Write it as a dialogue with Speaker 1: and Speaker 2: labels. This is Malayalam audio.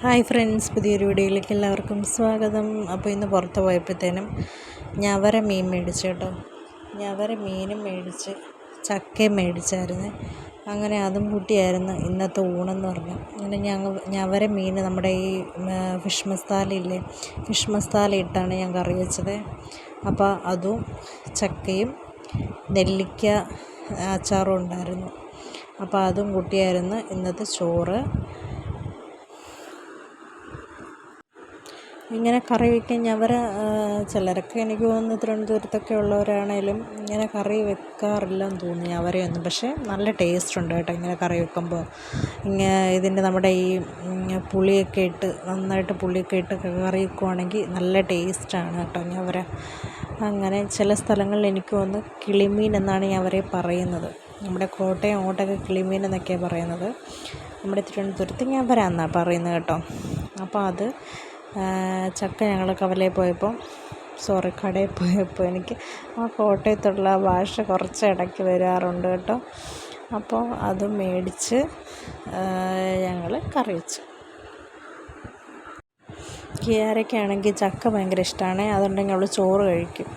Speaker 1: ഹായ് ഫ്രണ്ട്സ് പുതിയൊരു വീഡിയോയിലേക്ക് എല്ലാവർക്കും സ്വാഗതം. അപ്പോൾ ഇന്ന് പുറത്ത് പോയപ്പോഴത്തേനും ഞവര മീൻ മേടിച്ചു കേട്ടോ. ഞവര മീനും മേടിച്ച് ചക്കയും മേടിച്ചായിരുന്നു. അങ്ങനെ അതും കൂട്ടിയായിരുന്നു ഇന്നത്തെ ഊണെന്ന് പറഞ്ഞു. അങ്ങനെ ഞങ്ങൾ ഞവര മീൻ നമ്മുടെ ഈ ഫിഷ് മസാലയില്ലേ ഫിഷ് മസാല ഇട്ടാണ് ഞാൻ കറി വെച്ചത്. അപ്പോൾ അതും ചക്കയും നെല്ലിക്ക അച്ചാറും ഉണ്ടായിരുന്നു. അപ്പോൾ അതും കൂട്ടിയായിരുന്നു ഇന്നത്തെ ചോറ്. ഇങ്ങനെ കറി വയ്ക്കാൻ അവർ ചിലരൊക്കെ എനിക്ക് തോന്നുന്നു തിരുവനന്തപുരത്തൊക്കെ ഉള്ളവരാണേലും ഇങ്ങനെ കറി വെക്കാറില്ലെന്ന് തോന്നി അവരെയൊന്നും പക്ഷേ നല്ല ടേസ്റ്റ് ഉണ്ട് കേട്ടോ ഇങ്ങനെ കറി വെക്കുമ്പോൾ ഇങ്ങനെ ഇതിന്റെ നമ്മുടെ ഈ പുളിയൊക്കെ ഇട്ട് നന്നായിട്ട് പുളിയൊക്കെ ഇട്ട് കറി വെക്കുവാണെങ്കിൽ നല്ല ടേസ്റ്റാണ് കേട്ടോ അവരെ അങ്ങനെ ചില സ്ഥലങ്ങളിൽ എനിക്ക് തോന്നുന്നു കിളിമീൻ എന്നാണ് അവരെ പറയുന്നത്. നമ്മുടെ കോട്ടയം അങ്ങോട്ടൊക്കെ കിളിമീൻ എന്നൊക്കെയാണ് പറയുന്നത്. നമ്മുടെ തിരുവനന്തപുരത്ത് ഞാൻ എന്നാണ് പറയുന്നത് കേട്ടോ. അപ്പോൾ അത് ചക്ക ഞങ്ങൾ കവലയിൽ പോയപ്പോൾ സോറി കടയിൽ പോയപ്പോൾ എനിക്ക് ആ കോട്ടയത്തുള്ള ഭാഷ കുറച്ച് ഇടയ്ക്ക് വരാറുണ്ട് കേട്ടോ. അപ്പോൾ അത് മേടിച്ച് ഞങ്ങൾ കറി വെച്ചു. കിയാരയ്ക്കാണെങ്കിൽ ചക്ക ഭയങ്കര ഇഷ്ടമാണ്. അതുണ്ടെങ്കിൽ അവൾ ചോറ് കഴിക്കും.